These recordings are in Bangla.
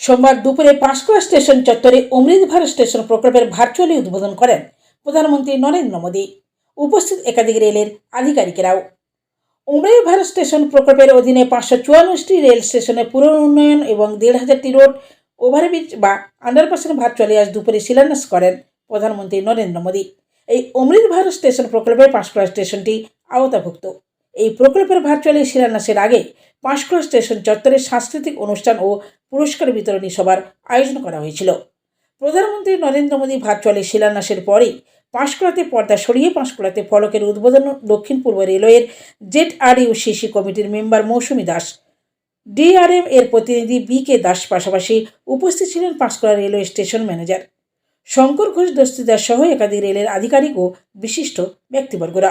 সোমবার দুপুরে পাঁশকুড়া স্টেশন চত্বরে অমৃত ভারত স্টেশন প্রকল্পের ভার্চুয়ালি উদ্বোধন করেন প্রধানমন্ত্রী নরেন্দ্র মোদী। উপস্থিত একাধিক রেলের আধিকারিকেরাও। অমৃত ভারত স্টেশন প্রকল্পের অধীনে পাঁচশো চুয়াল্লিশটি রেল স্টেশনের পুনরুন্নয়ন এবং দেড় হাজারটি রোড ওভারব্রিজ বা আন্ডারপাসের ভার্চুয়ালি আজ দুপুরে শিলান্যাস করেন প্রধানমন্ত্রী নরেন্দ্র মোদী। এই অমৃত ভারত স্টেশন প্রকল্পে পাঁশকুড়া স্টেশনটি আওতাভুক্ত। এই প্রকল্পের ভার্চুয়ালি শিলান্যাসের আগে পাঁশকুড়া স্টেশন চত্বরে সাংস্কৃতিক অনুষ্ঠান ও পুরস্কার বিতরণী সভার আয়োজন করা হয়েছিল। প্রধানমন্ত্রী নরেন্দ্র মোদী ভার্চুয়ালি শিলান্যাসের পরে পাঁশকুড়াতে পর্দা সরিয়ে পাঁশকুড়াতে ফলকের উদ্বোধন দক্ষিণ পূর্ব রেলওয়ের জেট আর সিসি কমিটির মেম্বার মৌসুমী দাস। ডিআরএম এর প্রতিনিধি বি কে দাস পাশাপাশি উপস্থিত ছিলেন Panskura railway station manager. Shankar Ghosh, Dastidar সহ একাধিক রেলের আধিকারিক ও বিশিষ্ট ব্যক্তিবর্গরা।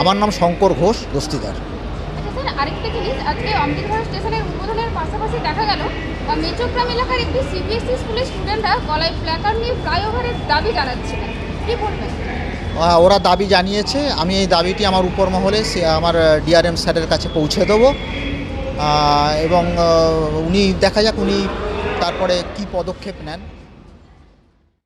আমার নাম শঙ্কর ঘোষ দস্তিদার আরেকটা জিনিস, আজকে অমৃত ভারত স্টেশনের উদ্বোধনের পাশাপাশি দেখা গেল মেচোগ্রাম এলাকার একটি সিবিএসসি স্কুলের স্টুডেন্টরা গলায় প্ল্যাকার্ড নিয়ে ফ্লাইওভারের দাবি জানাচ্ছিলেন। কি বলবেন? ওরা দাবি জানিয়েছে, আমি এই দাবিটি আমার উপর মহলে সে, আমার ডিআরএম স্যারের কাছে পৌঁছে দেবো। এবং উনি, দেখা যাক উনি তারপরে কি পদক্ষেপ নেন।